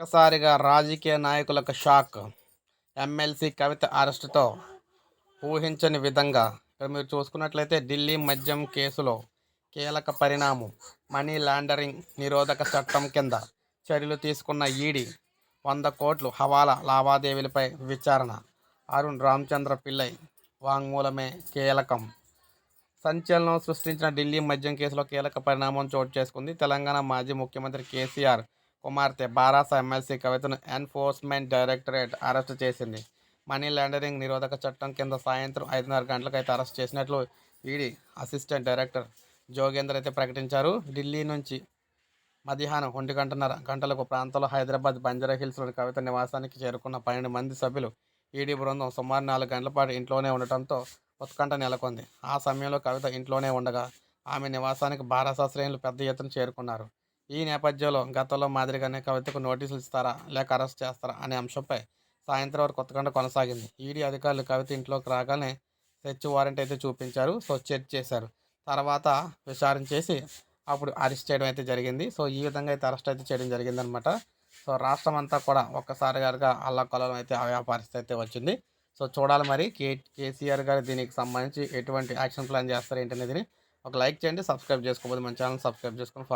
ఒక్కసారిగా రాజకీయ నాయకులకు షాక్. ఎమ్మెల్సీ కవిత అరెస్టుతో ఊహించని విధంగా. ఇక్కడ మీరు చూసుకున్నట్లయితే ఢిల్లీ మద్యం కేసులో కీలక పరిణామం. మనీ లాండరింగ్ నిరోధక చట్టం కింద చర్యలు తీసుకున్న ఈడీ వంద కోట్లు హవాలా లావాదేవీలపై విచారణ. అరుణ్ రామచంద్ర పిల్లై వాంగ్మూలమే కీలకం. సంచలనం సృష్టించిన ఢిల్లీ మద్యం కేసులో కీలక పరిణామం చోటు చేసుకుంది. తెలంగాణ మాజీ ముఖ్యమంత్రి కేసీఆర్ కుమార్తె బారాస ఎమ్మెల్సీ కవితను ఎన్ఫోర్స్మెంట్ డైరెక్టరేట్ అరెస్ట్ చేసింది. మనీ లాండరింగ్ నిరోధక చట్టం కింద సాయంత్రం ఐదున్నర గంటలకు అయితే అరెస్ట్ చేసినట్లు ఈడీ అసిస్టెంట్ డైరెక్టర్ జోగేందర్ అయితే ప్రకటించారు. ఢిల్లీ నుంచి మధ్యాహ్నం ఒంటి గంటన్నర గంటలకు ప్రాంతంలో హైదరాబాద్ బంజారా హిల్స్లోని కవిత నివాసానికి చేరుకున్న పన్నెండు మంది సభ్యులు ఈడీ బృందం సుమారు నాలుగు గంటల పాటు ఇంట్లోనే ఉండటంతో ఉత్కంఠ నెలకొంది. ఆ సమయంలో కవిత ఇంట్లోనే ఉండగా ఆమె నివాసానికి బారాసా శ్రేణులు పెద్ద ఎత్తున చేరుకున్నారు. ఈ నేపథ్యంలో గతంలో మాదిరిగానే కవితకు నోటీసులు ఇస్తారా లేక అరెస్ట్ చేస్తారా అనే అంశంపై సాయంత్రం వరకు కొత్తగంట కొనసాగింది. ఈడీ అధికారులు కవిత ఇంట్లోకి రాగానే సెర్చ్ వారెంట్ అయితే చూపించారు. సో చెక్ చేశారు. తర్వాత విచారణ చేసి అప్పుడు అరెస్ట్ చేయడం అయితే జరిగింది. సో ఈ విధంగా అయితే అరెస్ట్ అయితే చేయడం జరిగిందనమాట సో రాష్ట్రం అంతా కూడా ఒక్కసారిగా అల్లకొలం అయితే ఆ పరిస్థితి అయితే వచ్చింది. సో చూడాలి మరి. కే కేసీఆర్ గారు దీనికి సంబంధించి ఎటువంటి యాక్షన్ ప్లాన్ చేస్తారు ఏంటనేది ఒక లైక్ చేయండి. సబ్స్క్రైబ్ చేసుకోబోదు మన ఛానల్ సబ్స్క్రైబ్ చేసుకుని